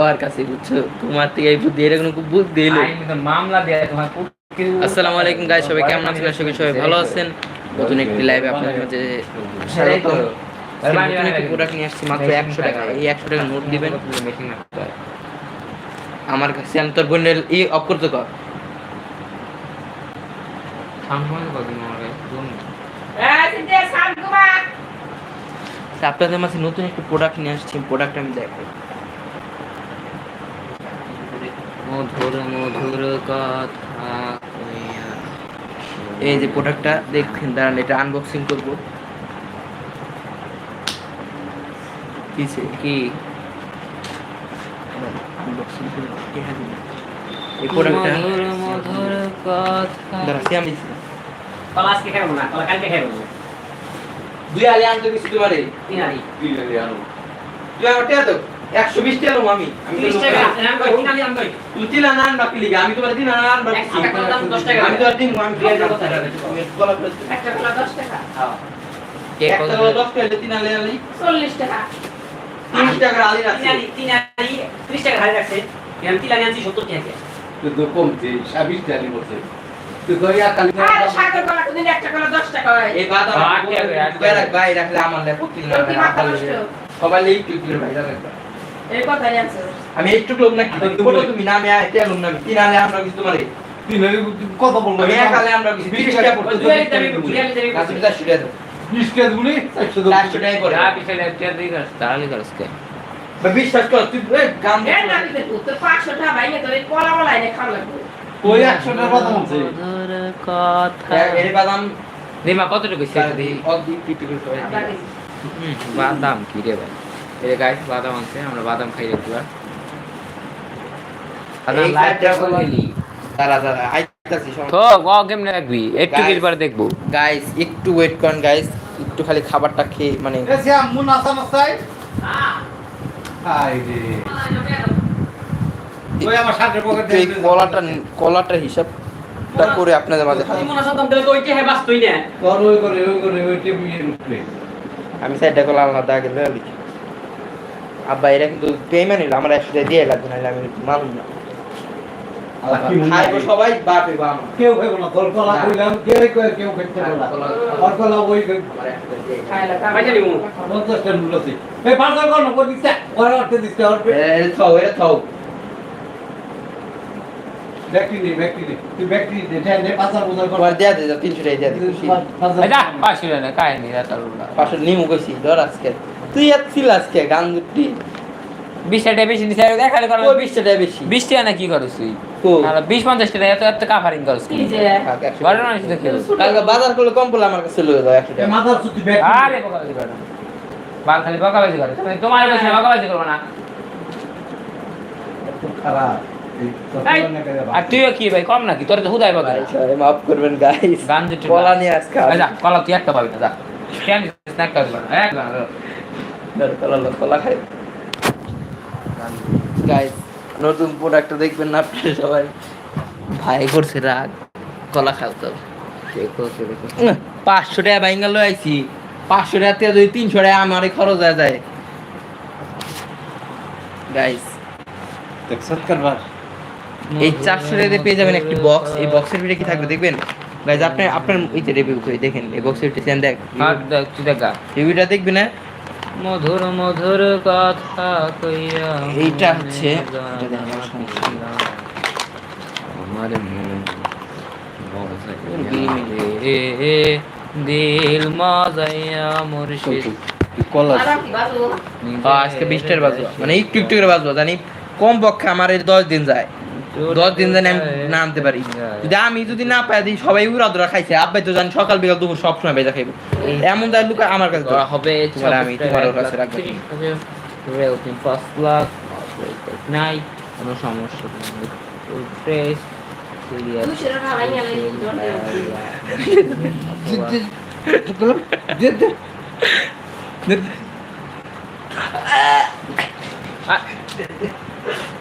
বাবার কাছে বুঝছ? তোমার থেকে এই বুদ্ধি এরকম খুব বুদ্ধি এলো। মামলা দেয় তোমার আসসালামু আলাইকুম গাইস সবাই কেমন আছেন? আশা করি সবাই ভালো আছেন। নতুন একটি লাইভে আপনাদের মাঝে স্বাগতম। নতুন একটি প্রোডাক্ট নিয়ে আসছি মাত্র একশো টাকা। এই একশো টাকা নোট দিবেন। আমার কাছে আমি তোর বোনের ই অফ করতে কর। আপনাদের মাঝে নতুন একটি প্রোডাক্ট নিয়ে আসছি প্রোডাক্ট আমি দেখো মধুর মধুর কথা কইয়া। এই যে প্রোডাক্টটা দেখছেন দাঁড়ান এটা আনবক্সিং করব। কিসে? কি? আনবক্সিং করব এই প্রোডাক্টটা মধুর মধুর কথা। দাঁড়া সে আমি কলা আজকে খাব না কলা কালকে খাব দুই আলি আনতে গেছি তোমারে। তিন আনি। তুই আমার টিয়া তো একশো বিশ টাকা আমি। আমি তো তিরিশ লোক টাকা না। আমি তুই তোমার দশ টাকা। আমি তো আর দিন আমি দুই আনা কথা কথা তুমি কলা করে দিও। একটা কলা দশ টাকা। একটা কলা দশ টাকা তিন আলি আলি। চল্লিশ টাকা। তিরিশ আলি তিন টাকা হারে রাখছে। আমি তিন আনি আনছি সত্তর টাকা কিন্তু কমছে ছাব্বিশ টাকা বলছে। তুই কই আর কালি আরে সাগর কলা কোনদিন একটা কলা দশ টাকা হয়। এই বাদাম ভাই রাখলে আমার। সবাই একটু ভাই রাখবে এই কথাই আছে। আমি একটু লোক না ছোট তুমি না আমি আইতে লোক না তিন আলে আমরা কিছু তোমারে তিন কত বলল আমি এক আমরা কিছু তিরিশ টাকা পড়তো বিদাশ ছুটে দাও বিশ টাকা গুলি টাকা করে। যা পিছনে একটা দিই কর তাহলে করস কে? বা বিশ্বাস কর তুই না তোর পাঁচশো টাকা ভাই তোর কলা খাওয়া লাগবে। টাকা কথা কথা। বাদাম আধা কেজি। হুম, বাদাম কি রে ভাই? এই গাইস বাদাম আছে আমরা বাদাম খাই একটু ওয়েট করেন গাইস খালি খাবারটা খেয়ে মানে মুন কলাটা কলাটার হিসাবটা করে আপনাদের মাঝে মনে আমি সাইডটা কলা আলাদা আগে লিখি আব্বা এরা কিন্তু পেমেন্ট নিল আমার টাকা দিয়ে লাগবে নাহলে আমি মানুষ না। আর কি খাইবো? সবাই বাপে বাম কেউ খাইব না তোর কলা কইলাম কেউ কেউ খাইতে না। আর কলা। ওই আমার একশো টাকা দিয়ে খাইলা কামাইতে দিমু টাকা মূল্য আছে। এই পাঁচশো কর না করে ওরা অর্থে দিচ্ছে আর এ থাও এ থাও। ব্যক্তি নেই ব্যক্তি নেই তুই ব্যক্তি দে দে পাঁচশো বোঝার কর। তোমার দেয়া দে যা তিনশো টাকা দেয়া দে খুশি। যা পাঁচশো টাকা কাই নি নিমু কইছি ধর আজকে। তুই আজকে গান দুটি বিশ টাকা বেশি নিছে দেখালে কর ও বিশ টাকা বেশি? বিশ টাকা না কি করছ তুই? বিশ পঞ্চাশ টাকা এত এত কাভারিং করছ কি। মানুষ কালকে বাজার করলে কম পড়লে আমার কাছে লয়ে দাও একশো টাকা। আরে বকাবাজি করে বাল খালি বকাবাজি করে। তোমার কাছে বকাবাজি করব না। খারাপ। আর তুইও কি ভাই কম নাকি? তোর তো হুদাই বকা। মাফ করবেন গাইস গান কলা নিয়ে আজকে কলা তুই একটা পাবি না যা। কেন কলা কলা খাই গাইস নতুন প্রোডাক্টটা দেখবেন না আপনারা সবাই। ভাই করছে রাগ কলা খাও তো পাঁচশো টাকা বাইঙ্গা লই আইছি। পাঁচশো টাকা যদি তিনশো টাকা আমার খরচ হয়ে যায়। গাইস এই চারশো টাকা দিয়ে পেয়ে যাবেন একটি বক্স এই বক্সের ভিতরে কি থাকবে দেখবেন? গাইজ আপনি আপনার যে রিভিউ করে দেখেন এই বক্সের ভিতরে দেখ। দেখ রিভিউটা দেখবি না? মধুর মধুর কথা কইয়া এইটা হচ্ছে- আমার মনে দিল মাজাইয়া মুর্শিদ। কলা আরাম কি বাজু আজকে বিশটার বাজবো। মানে একটু একটু করে বাজবো জানি কম পক্ষে আমার এই দশ দিন যায়। দশ দিন জানি আমি না আনতে পারি। যদি আমি যদি না পাই দিই সবাই উড়া ধরা খাইছে আব্বাই তো জানি সকাল বিকাল দুপুর সব সময় বেজা খাইবো। এমন তাই লুকা আমার কাছে। করা হবে তোমার আমি তোমার কাছে রাখব। ফার্স্ট ক্লাস নাই কোনো সমস্যা নেই। ফ্রেশ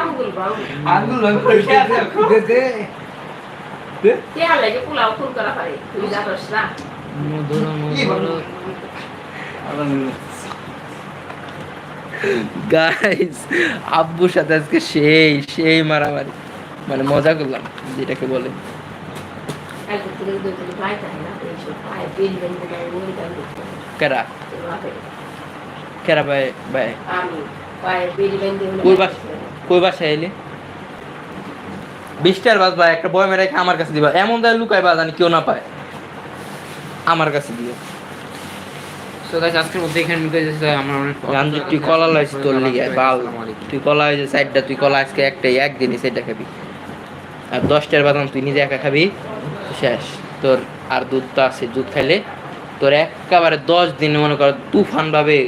আঙ্গুল বাউ আঙ্গুল ভাঙে পড়ে আছে। দে দে কে লাগে পোলাও ফুল করা পারে তুই জানোস না মধুর মধুর গাইস আব্বুর সাথে আজকে সেই সেই মারামারি। মানে মজা করলাম যেটাকে বলে। করে কেরা ভাই ভাই বাস কই বাসায় এলে? বিশটার বাজ ভাই একটা বয় মেরে রেখে আমার কাছে দিবা। এমন দেয় লুকায় বাজ জানি কেউ না পায়। আমার কাছে দিও। সো গাইস আজকের মধ্যে এখানে নিতে যাচ্ছে আমরা অনেক গান্ধী তুই কলা লাইছিস তোর লিগে বাল তুই কলা হয়েছে সাইডটা তুই কলা আজকে একটাই একদিনই সেটা খাবি। আর দশটার বাদাম তুই নিজে একা খাবি। শেষ। তোর আর দুধ তো আছে দুধ খাইলে তোর একেবারে দশ দিন মনে কর তুফান ভাবে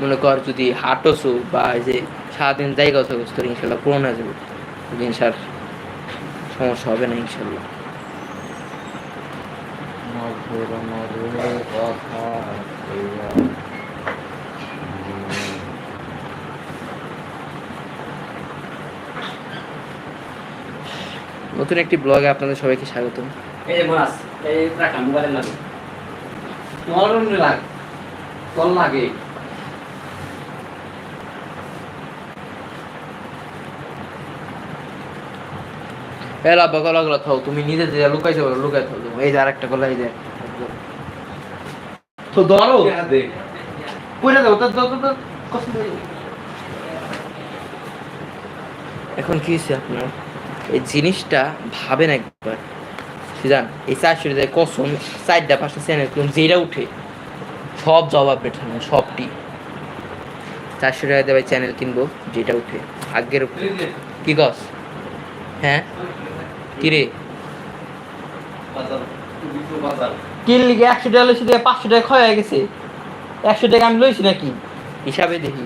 মনে কর যদি হাঁটোসু বা এই যে সারাদিন জায়গা থাকস তোর ইনশাল্লাহ পূরণ হয়ে যাবে। জিনিস আর সমস্যা হবে না, ইনশাল্লাহ। নতুন একটি ব্লগে আপনাদের সবাইকে লাগে লাগে। এলা বগলা গলা থাও, তুমি নিজে যে লুকাইছো লুকাই থাও তুমি। এই যে আরেকটা গলা, এই যে। তো ধরো। পুরে দাও, তো তো তো কষ্ট এখন কি হয়েছে আপনার? এই জিনিসটা ভাবেন একবার। সিজান, এই চারশো টাকা কসম, চারটা, পাঁচটা চ্যানেল কোন যেটা উঠে, সব জবাব পেঠানো সবটি। চারশো টাকা দেবে চ্যানেল কিনবো যেটা উঠে উপরে। কি কস? হ্যাঁ? কিরে? বাজার কিনলি একশো টাকা লইছি দিয়ে পাঁচশো টাকা ক্ষয় হয়ে গেছে। একশো টাকা আমি লইছি নাকি? হিসাবে দেখি।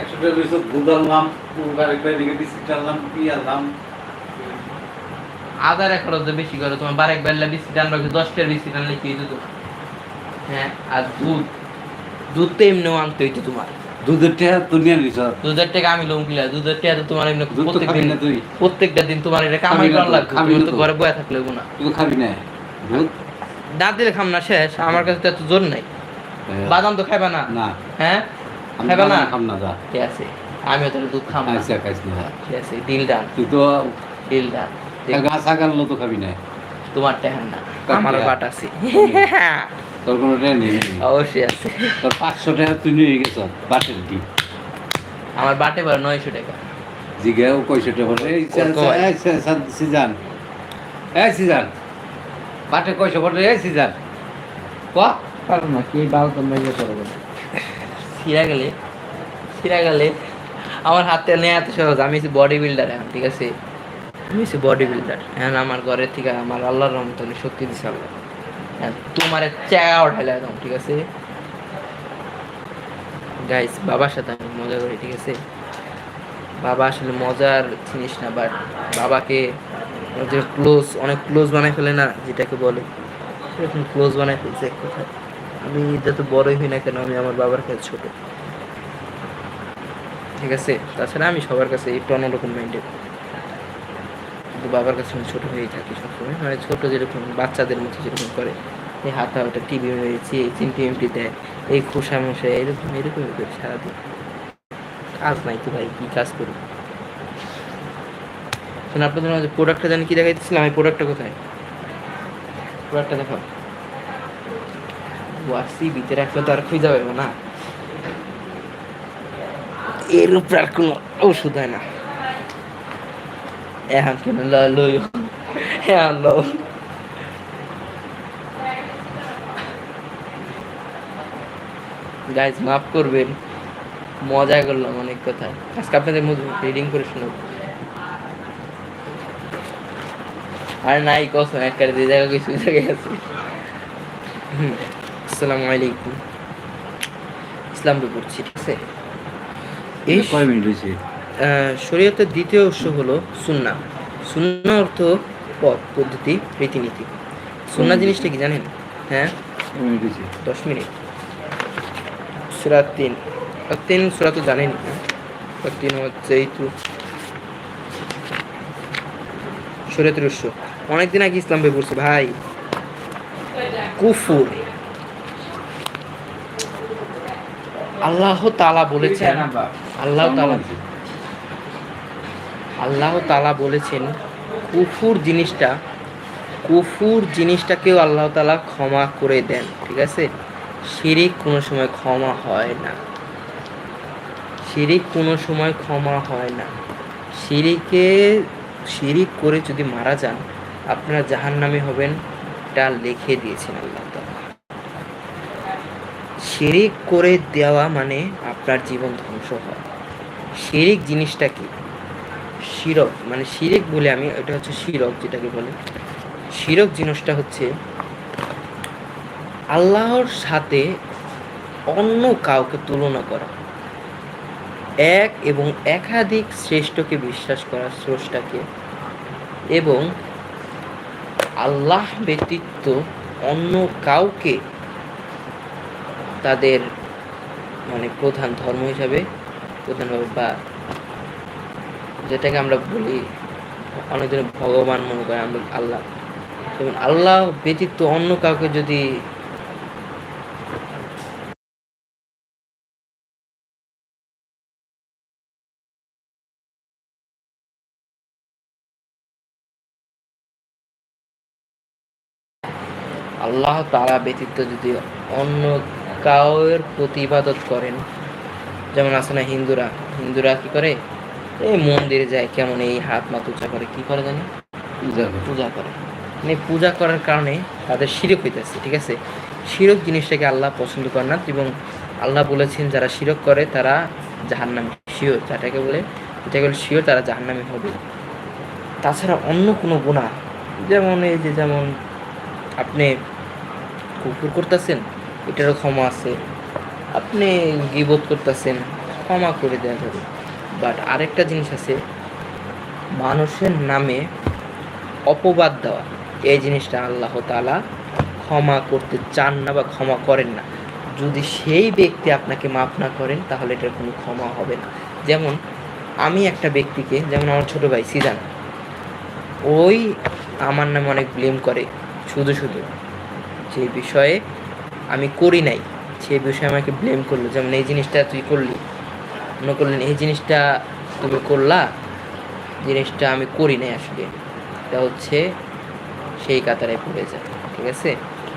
একশো টাকা লইছো দুধ আনলাম বিস্কিট আনলাম কি আনলাম? আদার খরচ বেশি করো তোমার বারেক বেলা বিস্কিট আনবা দশটার বিস্কিট আনলে কি হইতো? হ্যাঁ আর দুধ দুধ তো এমনিও আনতে হইতো তোমার। দুধের নিছ। দুধের টাকা আমি কিলা দুধের টাকা তো তোমার এমনি দুধ তো প্রত্যেক খাবি দিন না তুই। প্রত্যেকটা দিন তোমার এটা কামাই করা লাগবে না তো তো। ঘরে বয়ে থাকলে না। তুই খাবি না। দুধ না দিলে খাম না শেষ। আমার কাছে তো এত জোর নাই। বাদাম তো খাইবা না। না। হ্যাঁ? খাইবা না? খাম না ঠিক আছে। আমিও তাহলে দুধ খাম না। আচ্ছা না ঠিক আছে ডিল তুই তো ডিল গাছ তো খাবি না। তোমার টেহান না। টেহা? বাট আছে। তোর কোনো নেই অবশ্যই আছে। তোর পাঁচশো টাকা তুই নিয়ে গেছ বাটের আমার বাটে বার নয়শো টাকা। কয়শো টাকা? সিজান এই সিজান বাটে কয়শো পড়ে? এই সিজান ক? পারো না কি বাল করব ছিঁড়া গেলে ছিঁড়া গেলে আমার হাতে নেই এত সহজ। আমি বডি বিল্ডার এখন ঠিক আছে? আমি বডি বিল্ডার এখন আমার ঘরের থেকে আমার আল্লাহর রহমত শক্তি দিছে আল্লাহ তোমার চায়া উঠাইলে একদম ঠিক আছে? গাইস বাবার সাথে আমি মজা করি, ঠিক আছে? বাবা আসলে মজার জিনিস না বাট বাবাকে যে ক্লোজ অনেক ক্লোজ বানাই ফেলে না, যেটাকে বলে। সেরকম ক্লোজ বানাই ফেলছে এক কথায়। আমি যত বড়ই হই না কেন, আমি আমার বাবার কাছে ছোট। ঠিক আছে? তাছাড়া আমি সবার কাছে একটু অন্যরকম মাইন্ডেড কিন্তু বাবার কাছে আমি ছোট হয়েই থাকি সবসময়। মানে ছোট যেরকম, বাচ্চাদের মতো যেরকম করে। এই হাতা ওটা টিভি হয়েছে চিমটি এমটি দেয়, এই খোসা মশা এরকম এরকমই করি সারাদিন। কাজ নাই তো ভাই, কি কাজ করি শোন, আপনাদের মাঝে প্রোডাক্টটা জানি কি দেখাইতেছিলাম? এই প্রোডাক্টটা কোথায়? প্রোডাক্টটা দেখো। ওয়াসি ভিতরে রাখলে তো আর খুঁজে যাবে না। এর উপর আর কোনো ওষুধ হয় না। এখন কেন লই এখন লো গাইজ মাফ করবেন। মজা করলাম অনেক কথা। আজকে আপনাদের রিডিং করে শোনাবো আর নাই কসম এক কারে যে জায়গা কিছু জায়গায় আছে আসসালামু আলাইকুম। ইসলাম পড়ছি ঠিক আছে? এই কয় মিনিট হয়েছে? শরীয়তের দ্বিতীয় উৎস হলো সুন্না সুন্না অর্থ পথ পদ্ধতি রীতিনীতি। সুন্না জিনিসটা কি জানেন? হ্যাঁ? দশ মিনিট। সুরাত তিন। তিন সুরা তো জানেন তিন হচ্ছে এই তো শরীয়তের উৎস। অনেকদিন আগে ইসলাম বই পড়ছে ভাই। কুফুর। আল্লাহ তালা বলেছেন আল্লাহ তালা আল্লাহ তালা বলেছেন, কুফুর জিনিসটা, কুফুর জিনিসটাকেও আল্লাহ তালা ক্ষমা করে দেন, ঠিক আছে? শিরিক কোনো সময় ক্ষমা হয় না। শিরিক কোনো সময় ক্ষমা হয় না। শিরিকে, শিরিক করে যদি মারা যান, আপনারা জাহান নামে হবেন তা লিখে দিয়েছেন আল্লাহ তাআলা। শিরিক করে দেওয়া মানে আপনার জীবন ধ্বংস হয় শিরিক জিনিসটা কি? শিরক মানে শিরিক বলে আমি, এটা হচ্ছে শিরক যেটাকে বলে। শিরক জিনিসটা হচ্ছে আল্লাহর সাথে অন্য কাউকে তুলনা করা। এক এবং একাধিক শ্রেষ্ঠকে বিশ্বাস করা স্রষ্টাকে এবং আল্লাহ ব্যতীত অন্য কাউকে তাদের মানে প্রধান ধর্ম হিসাবে, প্রধানভাবে বা যেটাকে আমরা বলি, অনেকজন ভগবান মনে করে আমরা আল্লাহ। এবং আল্লাহ ব্যতীত অন্য কাউকে যদি আল্লাহ তারা ব্যতীত যদি অন্য কাউয়ের প্রতি ইবাদত করেন, যেমন আছে না হিন্দুরা হিন্দুরা কি করে? এই মন্দিরে যায় কেমন এই হাত মা উঁচা করে কি করে জানি? পূজা করে। মানে পূজা করার কারণে তাদের শিরক হইতেছে ঠিক আছে? শিরক জিনিসটাকে আল্লাহ পছন্দ করে না এবং আল্লাহ বলেছেন যারা শিরক করে তারা জাহান্নামী শিওর যেটাকে বলে যেটাকে বলে শিওর তারা জাহান্নামী হবে। তাছাড়া অন্য কোনো গুণা যেমন এই যে যেমন আপনি কুকুর করতেছেন এটারও ক্ষমা আছে আপনি গিবোধ করতেছেন ক্ষমা করে দেওয়া যাবে বাট আরেকটা জিনিস আছে, মানুষের নামে অপবাদ দেওয়া। এই জিনিসটা আল্লাহ তাআলা ক্ষমা করতে চান না বা ক্ষমা করেন না। যদি সেই ব্যক্তি আপনাকে মাফ না করেন, তাহলে এটার কোনো ক্ষমা হবে না। যেমন, আমি একটা ব্যক্তিকে, যেমন আমার ছোট ভাই সিজান, ওই আমার নামে অনেক ব্লেম করে, শুধু শুধু। যে বিষয়ে আমি করি নাই সেই বিষয়ে আমাকে ব্লেম করল। যেমন এই জিনিসটা তুই করলি। মনে করলেন, এই জিনিসটা তুমি করলা, জিনিসটা আমি করি নাই আসলে। এটা হচ্ছে সেই কাতারে পড়ে যায়। ঠিক আছে?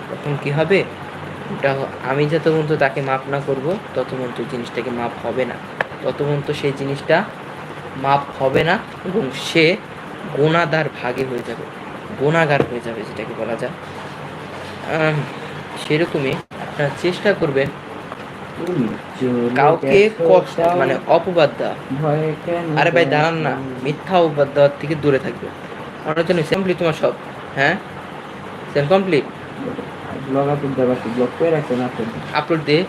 তখন কি হবে? ওটা আমি যত পর্যন্ত তাকে মাপ না করব তত পর্যন্ত জিনিসটাকে মাপ হবে না। তত পর্যন্ত সেই জিনিসটা মাপ হবে না এবং সে গোনাদার ভাগে হয়ে যাবে গোনাগার হয়ে যাবে যেটাকে বলা যায়। সেরকমই আপনারা চেষ্টা করবেন কাউকে কষ্ট মানে অপবাদ দেওয়া। আরে ভাই দাঁড়ান না। মিথ্যা অপবাদ দেওয়ার থেকে দূরে থাকবে। অনেকজন কমপ্লিট তোমার সব। হ্যাঁ? সেম কমপ্লিট ব্লগ আপলোড দেওয়া ব্লগ করে রাখছেন আপলোড আপলোড দিয়ে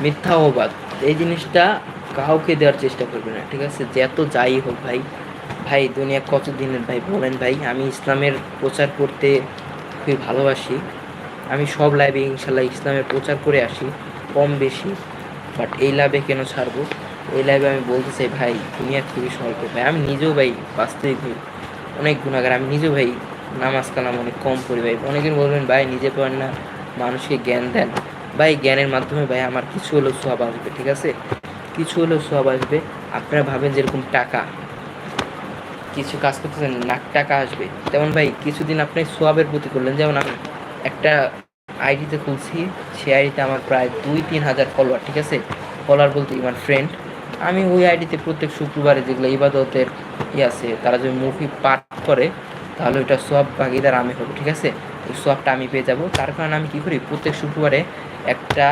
মিথ্যা অপবাদ। এই জিনিসটা কাউকে দেওয়ার চেষ্টা করবে না ঠিক আছে? যত যাই হোক ভাই। ভাই দুনিয়া কত দিনের ভাই? বলেন ভাই আমি ইসলামের প্রচার করতে খুবই ভালোবাসি। আমি সব লাইভে ইনশাল্লাহ ইসলামের প্রচার করে আসি, কম বেশি বাট এই লাইভে কেন ছাড়বো? এই লাইভে আমি বলতে চাই, ভাই দুনিয়া খুবই স্বল্প। ভাই, আমি নিজেও, ভাই বাস্তবিক ভাই অনেক গুণাগার আমি নিজেও, ভাই, নামাজ কালাম অনেক কম করি ভাই। অনেকের বলবেন, ভাই, নিজে পড়েন না, মানুষকে জ্ঞান দেন। ভাই, জ্ঞানের মাধ্যমে, ভাই, আমার কিছু হলেও সব আসবে, ঠিক আছে? কিছু হলেও সব আসবে। আপনারা ভাবেন যেরকম টাকা। কিছু কাজ করতেছেন লাখ টাকা আসবে। তেমন, ভাই, কিছুদিন আপনি সোয়াবের প্রতি করলেন, যেমন আমি। একটা আইডিতে খুলছি সেই আইডিতে আমার প্রায় দুই, তিন হাজার ফলোয়ার ঠিক আছে? ফলোয়ার বলতে আমার ফ্রেন্ড আমি ওই আইডিতে প্রত্যেক শুক্রবারে যেগুলো ইবাদতের ই আছে, তারা যদি মুভি পাঠ করে, তাহলে ওইটা সব ভাগিদার আমি হব, ঠিক আছে? ওই সবটা আমি পেয়ে যাব। তার কারণে আমি কি করি, প্রত্যেক শুক্রবারে একটা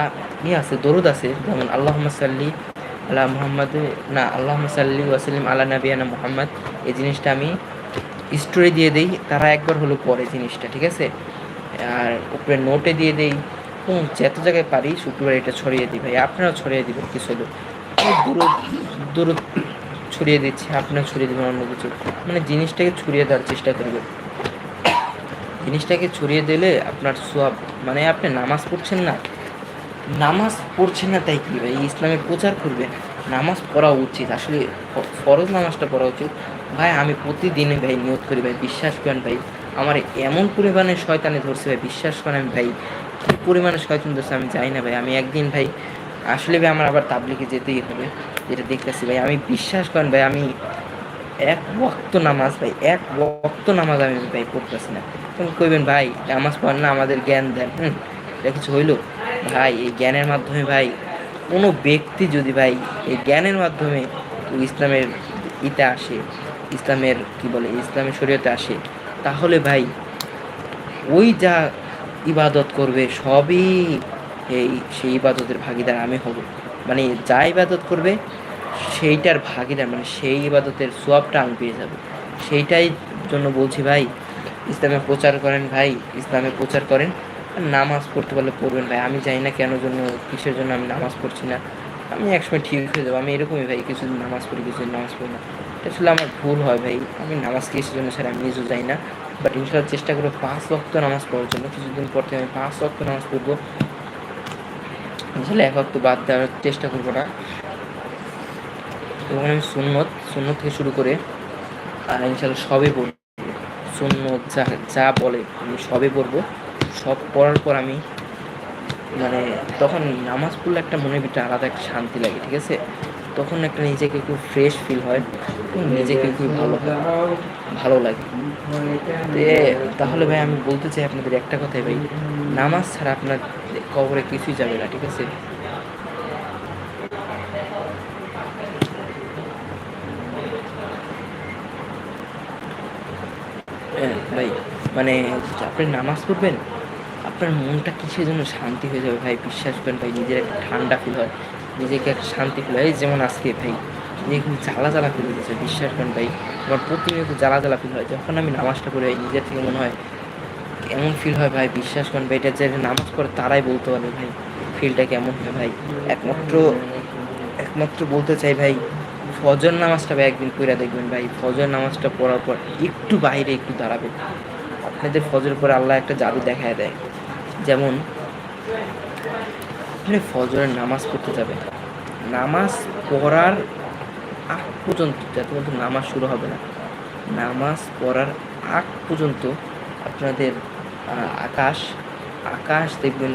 ইয়ে আছে, দরুদ আছে, যেমন আল্লাহ সাল্লি আল্লাহ মোহাম্মদ, না আল্লাহ সাল্লি ওয়াসালিম আল্লাহ নবিয়ানা মোহাম্মদ। এই জিনিসটা আমি স্টোরি দিয়ে দিই, তারা একবার হলো পরে জিনিসটা, ঠিক আছে? আর উপরে নোটে দিয়ে দেই। হুম যত জায়গায় পারি, শুক্রবার এটা ছড়িয়ে দিই ভাই। আপনারাও ছড়িয়ে দিবেন কিছু হলো দূরত দূরত ছড়িয়ে দিচ্ছি আপনারা ছড়িয়ে দেবেন অন্য কিছু। মানে জিনিসটাকে ছড়িয়ে দেওয়ার চেষ্টা করবেন জিনিসটাকে ছড়িয়ে দিলে আপনার সব মানে আপনি নামাজ পড়ছেন না? নামাজ পড়ছেন না তাই কি ভাই? ইসলামের প্রচার করবেন। নামাজ পড়া উচিত। আসলে ফরজ নামাজটা পড়া উচিত। ভাই, আমি প্রতিদিনে ভাই নিয়ত করি ভাই। বিশ্বাস করেন ভাই। আমার এমন পরিমাণে শয়তানে ধরছে ভাই, বিশ্বাস করেন আমি ভাই, কী পরিমাণে শয়তান ধরছে আমি জানি না ভাই, আমি একদিন ভাই, আসলে ভাই আমার আবার তাবলিকে যেতেই হবে, যেটা দেখতেছি ভাই, আমি বিশ্বাস করেন ভাই, আমি এক ওয়াক্ত নামাজ ভাই, এক ওয়াক্ত নামাজ আমি ভাই পড়তেছি না। তখন কইবেন, ভাই, নামাজ পড়েন না, আমাদের জ্ঞান দেন। হুম, এটা কিছু হইল? ভাই, এই জ্ঞানের মাধ্যমে ভাই, কোনো ব্যক্তি যদি ভাই, এই জ্ঞানের মাধ্যমে ইসলামের ইতে আসে, ইসলামের কি বলে, ইসলামের শরীয়তে আসে তাহলে ভাই, ওই যা ইবাদত করবে, সবই এই সেই ইবাদতের ভাগিদার আমি হব। মানে যা ইবাদত করবে, সেইটার ভাগিদার মানে সেই ইবাদতের সোয়াবটা আমি পেয়ে যাব। সেইটাই জন্য বলছি ভাই, ইসলামে প্রচার করেন ভাই, ইসলামে প্রচার করেন। নামাজ পড়তে পারলে পড়বেন ভাই। আমি জানি না কেন জন্য, কিসের জন্য আমি নামাজ পড়ছি না। আমি একসময় ঠিক হয়ে যাব। আমি এরকমই ভাই, কিছুদিন নামাজ পড়ি, কিছুদিন নামাজ পড়ি না। এটা আসলে আমার ভুল হয় ভাই। আমি নামাজ কিসের জন্য স্যার আমি নিজেও যাই না। বাট ইনশাল্লাহ চেষ্টা করব পাঁচ ওয়াক্ত নামাজ পড়ার জন্য। কিছুদিন পর থেকে আমি পাঁচ ওয়াক্ত নামাজ পড়ব। ইনশাল্লাহ এক ওয়াক্ত বাদ দেওয়ার চেষ্টা করব না। এবং আমি সুন্নত সুন্নত থেকে শুরু করে, আর ইনশাল্লাহ সবই পড়ব। সুন্নত যা যা বলে আমি সবই পড়ব। সব পড়ার পর আমি মানে তখন নামাজ পড়লে একটা মনের ভিতরে আলাদা একটা শান্তি লাগে, ঠিক আছে? তখন একটা নিজেকে খুব ফ্রেশ ফিল হয় নিজেকে খুব ভালো ভালো লাগে। তাহলে ভাই আমি বলতে চাই আপনাদের একটা কথাই ভাই নামাজ ছাড়া আপনার কবরে কিছুই যাবে না ঠিক আছে? হ্যাঁ, ভাই মানে আপনি নামাজ পড়বেন আপনার মনটা কিসের জন্য শান্তি হয়ে যাবে ভাই? বিশ্বাস করেন ভাই নিজের একটা ঠান্ডা ফিল হয়। নিজেকে একটা শান্তি হয় এই যেমন আজকে ভাই নিজে খুব জ্বালা জ্বালা ফিল হয়েছে বিশ্বাস করেন ভাই। আমার প্রতিনিয়ত জ্বালা জ্বালা ফিল হয়। যখন আমি নামাজটা ভাই নিজের থেকে মনে হয় এমন ফিল হয় ভাই, বিশ্বাস করেন ভাই, এটা যে নামাজ পড়ে তারাই বলতে পারবে ভাই ফিলটা কেমন হয় ভাই। একমাত্র একমাত্র বলতে চাই ভাই, ফজর নামাজটা ভাই একদিন পড়ে দেখবেন ভাই। ফজর নামাজটা পড়ার পর একটু বাইরে একটু দাঁড়াবেন আপনাদের ফজর পরে আল্লাহ একটা জাদু দেখায় দেয়। যেমন, আপনি ফজরের নামাজ পড়তে যাবেন। নামাজ পড়ার আগ পর্যন্ত, যত পর্যন্ত নামাজ শুরু হবে না, নামাজ পড়ার আগ পর্যন্ত আপনাদের আকাশ আকাশ দেখবেন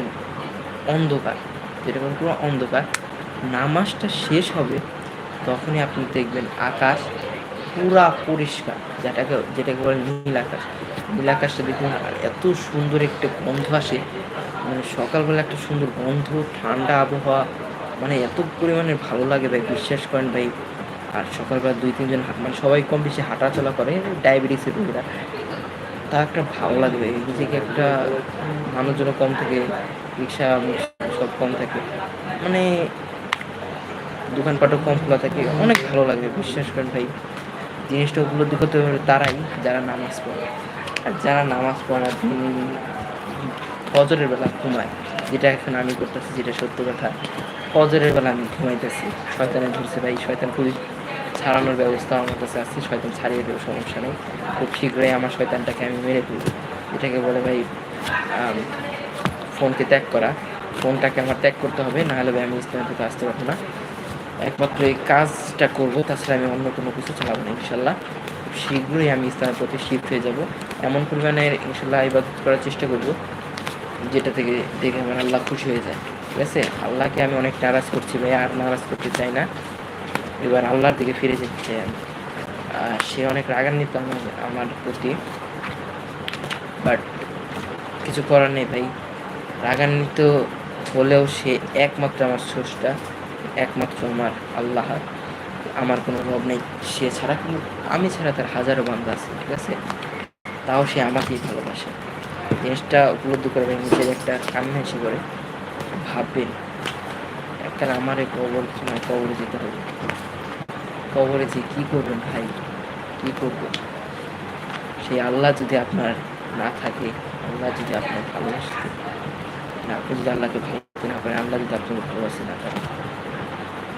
অন্ধকার বলে পুরো অন্ধকার, নামাজটা শেষ হবে, তখনই আপনি দেখবেন আকাশ পুরা পরিষ্কার, যেটাকে যেটাকে বলে নীল আকাশ। নীল আকাশটা দেখুন আর এত সুন্দর একটা গন্ধ আসে মানে সকালবেলা একটা সুন্দর গন্ধ, ঠান্ডা আবহাওয়া মানে এত পরিমাণে ভালো লাগে ভাই বিশ্বাস করেন ভাই আর সকালবেলা দুই তিনজন মানে সবাই কম বেশি হাঁটাচলা করে ডায়াবেটিসের রোগীরা তা একটা ভালো লাগে ভাই নিজেকে একটা মানুষজন কম থাকে রিক্সা সব কম থাকে মানে দোকানপাটও কম খোলা থাকে অনেক ভালো লাগে বিশ্বাস করেন ভাই জিনিসটা উপলব্ধি করতে পারবে তারাই যারা নামাজ পড়ে আর যারা নামাজ পড়ে না ফজরের বেলা ঘুমায় যেটা এখন আমি করতেছি, যেটা সত্য কথা, ফজরের বেলা আমি ঘুমাইতেছি। শয়তানে ধরছে ভাই, শয়তান খুবই ছাড়ানোর ব্যবস্থা আমার কাছে আছে, শয়তান ছাড়িয়ে দেবো, সমস্যা নেই। খুব শীঘ্রই আমার শয়তানটাকে আমি মেরে ফেলব। এটাকে বলে ভাই ফোনকে ত্যাগ করা। ফোনটাকে আমার ত্যাগ করতে হবে নাহলে ভাই আমি ইসলাম থেকে আসতে পারব না। একমাত্র এই কাজটা করব, তাছাড়া আমি অন্য কোনো কিছু চালাবো না, ইনশাল্লাহ। শীঘ্রই আমি ইসলামের প্রতি শিফট হয়ে যাব। এমন পরিমাণে ইনশাল্লাহ ইবাদত করার চেষ্টা করব যেটা থেকে দেখে আমার আল্লাহ খুশি হয়ে যায়। ঠিক আছে? আল্লাহকে আমি অনেক নারাজ করছি ভাই আর নারাজ করতে চাই না। এবার আল্লাহর দিকে ফিরে যেতে চাই আমি। আর সে অনেক রাগান্বিত আমার আমার প্রতি। বাট কিছু করার নেই ভাই। রাগান্বিত হলেও সে একমাত্র আমার স্রষ্টা, একমাত্র আমার আল্লাহ। আমার কোনো রব নেই। সে ছাড়া কিন্তু আমি ছাড়া তার হাজারো বান্ধব আছে, ঠিক আছে? তাও সে আমাকেই ভালোবাসে। জিনিসটা উপলব্ধি করে ভাই নিজের একটা কান্না করে ভাববেন, একটা আমার এই কবর সময় কবরে যেতে হবে। কবরে যে কী করবেন ভাই? কী করবেন সেই আল্লাহ যদি আপনার না থাকে, আল্লাহ যদি আপনার ভালোবাসতে না আপনি যদি আল্লাহকে ভালোবাসতে না পারেন আল্লাহ যদি আপনাকে ভালোবাসতে না পারেন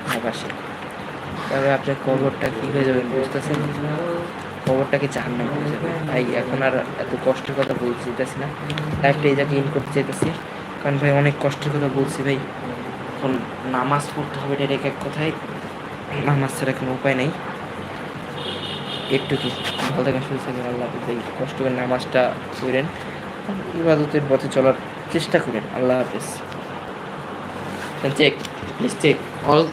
ভালোবাসে। তবে আপনার কবরটা কী হয়ে যাবে বুঝতেছেন? খবরটাকে জাহান্নাম হয়ে যাবে? ভাই, এখন আর এত কষ্টের কথা বলতে চাইতেছি না। লাইফটা এই জায়গায় ইন করতে চাইতেছি। কারণ ভাই, অনেক কষ্টের কথা বলছি ভাই। এখন নামাজ পড়তে হবে ডাইরেক্ট এক কথায়। নামাজ ছাড়া কোনো উপায় নেই। একটু কি ভালো থাকেন, সুস্থ থাকেন, আল্লাহ হাফিজ। কষ্ট করে নামাজটা করেন ইবাদতের পথে চলার চেষ্টা করেন। আল্লাহ হাফিজ। Check mistake all